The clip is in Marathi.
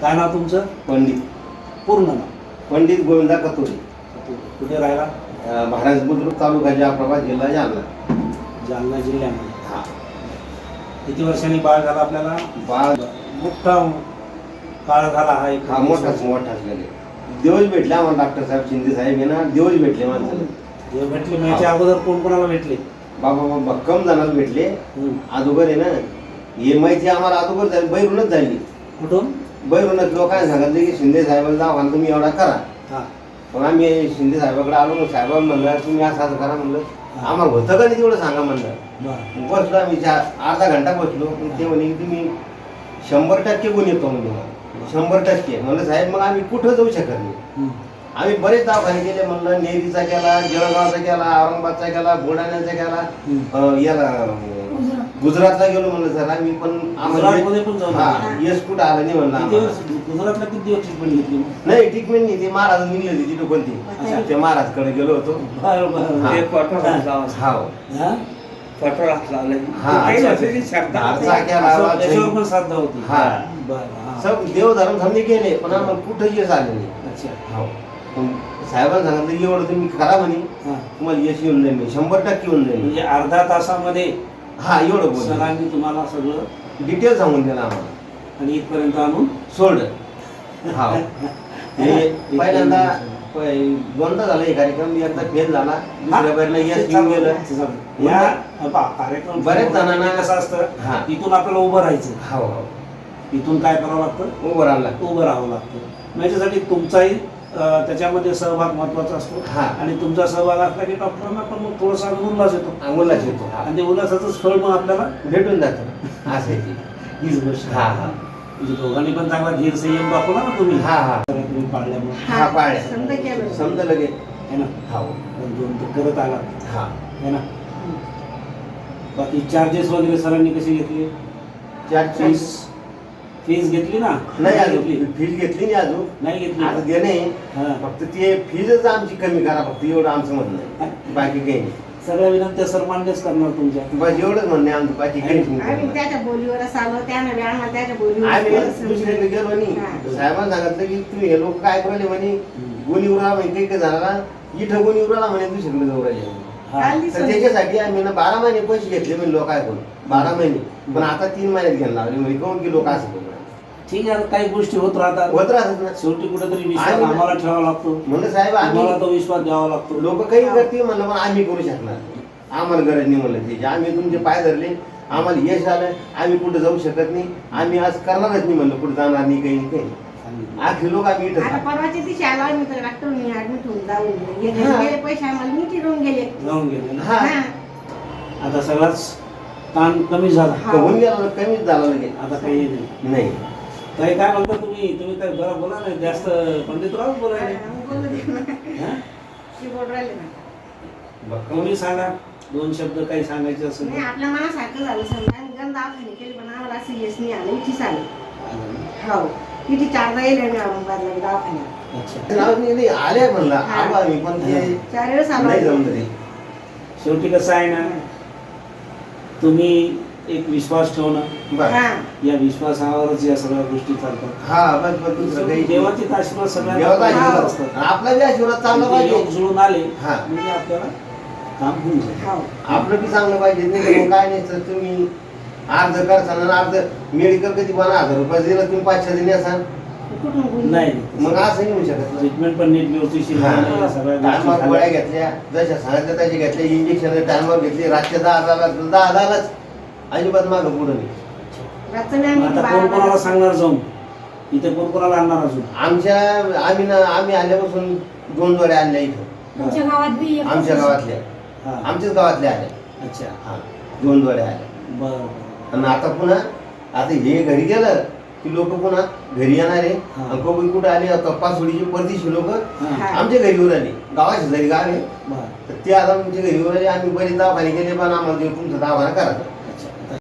काय नाव तुमचं? पंडित. पूर्ण नाव? पंडित गोविंदा कतोरे. कुठे राहिला? महाराज बुद्रुक तालुका जाफराबाद जिल्हा जालना. जालना जिल्ह्यामध्ये. हा. किती वर्षांनी बाळ झाला आपल्याला? बाळ. मोठा काळ झाला हा एक हा मोठाच मोठाच गेले दिवस भेटले आम्हाला डॉक्टर साहेब शिंदे साहेब हे ना दिवस भेटले माणसाला. हे भेटले मी याच्या अगोदर कोण कोणाला भेटले? बाबा बाबा कम जणांना भेटले. अगोदर आहे ना हे माहिती आम्हाला अगोदर झाली बैरूनच झाली. कुठून? बैरूनच लोकांनी सांगितलं की शिंदे साहेबाला जावा तुम्ही एवढा करा. हा. मग आम्ही शिंदे साहेबाकडे आलो मग साहेबांना म्हणलं तुम्ही असं असं करा म्हणलं. आम्हाला होतं का नाही तेवढं सांगा म्हणलं. बसलो आम्ही चार अर्धा घंटा बसलो. ते म्हणे की तुम्ही शंभर टक्के गुण येतो म्हणजे शंभर टक्के. म्हणलं साहेब मग आम्ही कुठं जाऊ शकत नाही. आम्ही बरेच दवाखाने केले. म्हणलं नेरीचा केला जळगावचा केला औरंगाबादचा केला बुलढाण्याचा केला. याला गुजरातला गेलो म्हणलं सर आम्ही पण गुजरातमध्ये पण जाऊन हा आले. यश कुठं आलं नाही म्हणलं किती आम्हाला. वर्ष गुजरातला किती दिवस ट्रीटमेंट घेतली मग? नाही ट्रीटमेंट नाही ते महाराज निघले होते तिथं कोणती अच्छा. ते महाराजकडे गेलो होतो बरं बरं हा. ते हा हा? लावलं हा. काही नसेल असं पण श्रद्धा होती हा. बरं हा. सब देवधर्म समजे केले पण आम्हाला कुठं यश आलं नाही अच्छा हो पण साहेबांनी सांगितलं एवढं तुम्ही करा म्हणे हा. तुम्हाला यश येऊन जाईल म्हणे. शंभर टक्के येऊन जाईल म्हणजे अर्धा तासामध्ये हा एवढं बोल. सरांनी तुम्हाला सगळं डिटेल सांगून दिला आम्हाला. आणि इथपर्यंत आणून सोडलं. हा. हे पहिल्यांदा प- दोनदा झाला हे कार्यक्रम. एकदा फेल झाला दुसऱ्या बारीला यश येऊन गेलं. या पहा, कार्यक्रम बरेच जणांना- कसं असतं? हा. इथून आपल्याला उभं राहायचं. हो हो. इथून काय करावं लागतं? उभं राहिला उभं राहावं लागतं. मग याच्यासाठी तुमचाही त्याच्यामध्ये सहभाग महत्त्वाचा असतो. हा. आणि तुमचा सहभाग असला की डॉक्टरांना पण मग थोडासा उल्हास येतो. अंगुलाच येतो हा. आणि ते उल्हासाचं स्थळ मग आपल्याला भेटून जातं. असं आहे ते. हीच गोष्ट. हा. हा. म्हणजे दोघांनी पण चांगला धीर संयम दाखवला ना तुम्ही. हा हा. तुम्ही पाळल्यामुळे. हा पाळ्या समजा लगे है ना? हा. पण दोन ते करत आला हा. है ना? बाकी चार्जेस वगैरे सरांनी कशी घेतली? चार फीस फीस घेतली ना? नाही घेतली अजून. फीज घेतली नाही अजून. नाही घेतली. आता ते नाही. हा. फक्त ते फीजच आमची कमी करा फक्त एवढं आमचं म्हणणं आहे. बाकी काही नाही. सगळ्या विनंत्या सर मान्यच करणार तुमच्या. बस एवढंच म्हणणं आहे आमचं बाकी आम्ही नाही. त्याच्या बोलीवरच आलो त्यानं बी आम्हाला त्याच्या आम्ही बोलीवर दुसरीकडे गेलो नाही. हा. साहेबांना सांगितलं की तुम्ही हे लोक काय करायले म्हणे? गुणी उरा म्हणे काही काही झाला इथं गुणी उराला म्हणे दुसरीकडे जाऊ राहिले म्हणे. काल तर त्याच्यासाठी आम्ही ना बारा महिने पैसे घेतले म्हणजे लोक ऐकून बारा महिने. पण आता तीन महिन्यात घ्यायला लागले. म्हणजे कोण की लोक असं. ठीक आहे काही गोष्टी होत राहतात. होत राहतात ना. शेवटी कुठेतरी विश्वास आम्ही- आम्हाला ठेवावा लागतो. म्हणलं साहेब आम्हाला आम्ही तो विश्वास द्यावा लागतो. लोक काही करते म्हणलं पण आम्ही करू शकणार. आम्हाला गरज नाही म्हणलं त्याची. आम्ही तुमचे पाय धरले. आम्हाला यश आलं. आम्ही कुठे जाऊ शकत नाही. आम्ही आज करणारच नाही म्हणलं कुठे जाणार नाही काही नाही, काही आखरी लोक आम्ही इथं आता थांबलो. परवाच्या दिवशी आलो आम्ही तर डॉक्टरनी ऍडमिट होऊन जाऊन गेले. गेले पैसे आम्हाला नीट येऊन गेले जाऊन गेले ना हा. आता सगळाच ताण कमी झाला. होऊन गेला कमीच झाला आता काही नाही नाही काय म्हणता तुम्ही तुम्ही काय जरा बोला नाही जास्त पंडितराव बोलायले हा, बोलू दे ना. हा? बोलू राहिले ना. तुम्ही सांगा दोन शब्द काही सांगायचे असेल नाही. आपल्या मनासारखं झालं समजा आम्ही गंध केले पण आम्हाला असं यश नाही आलं इथेच आलं? हो चारदा येईल आम्ही औरंगाबादला दवाखान्यात. अच्छा. नाव नाही नाही, आले म्हणलं. हा. आलो आम्ही पण ते चार वेळेस आलो नाही आम्ही. जमलं ते. शेवटी कसं आहे ना तुम्ही एक विश्वास ठेवणं बरं. हा. या विश्वासावरच या सगळ्या गोष्टी चालतात. हा बस बस दुसरं काही देवाचे आशीर्वाद सगळ्यांना देवाचा पाहिजे. आशीर्वाद असतात. आणि आपला बी आशीर्वाद चांगला आणि ते योग पाहिजे जुळून आले हा. म्हणजे आपल्याला काम होऊन जाईल. हो. आपलं बी चांगलं पाहिजे नाही तर मग काय नाही तर तुम्ही अर्ज करताना अर्ज मेडिकल कधी बना हजार रुपये दिलं तुम्ही पाचशे दिले असाल? नाही. मग असं नाही होऊ शकत ना. ट्रीटमेंट पण नीट व्यवस्थित हा. झाली, सगळ्या गोष्टी टायमावर गोळ्या झाल्या. घेतल्या जशा सांगितल्या तशा घेतल्या इंजेक्शन टायमावर घेतली रातच्या दहा दहाला दहा दहालाच. अजिबात मागं पुढं नाही. आता कोण कोणाला सांगणार जाऊन? इथे कोण कोणाला आणणार अजून? आमच्या आम्ही ना आम्ही आल्यापासून दोन जोड्या आणल्या इथं. तुमच्या गावात बी एक आमच्या गावातल्या. हा. आमच्याच गावातल्या आल्या. अच्छा. हा दोन जोड्या आल्या. बरं. आणि आता पुन्हा आता हे घरी गेलं की लोक पुन्हा घरी येणार आहे. कोबी कुठे आले? कप्पासोडीची परदेशी लोक. आमच्या घरी येऊन आले. गावाची जरी गाव. आहे ते आता आमच्या घरी येऊन आले. आम्ही बरेच दवाखाने गेले पण आम्हाला तुमचा दवाखाना करायचा.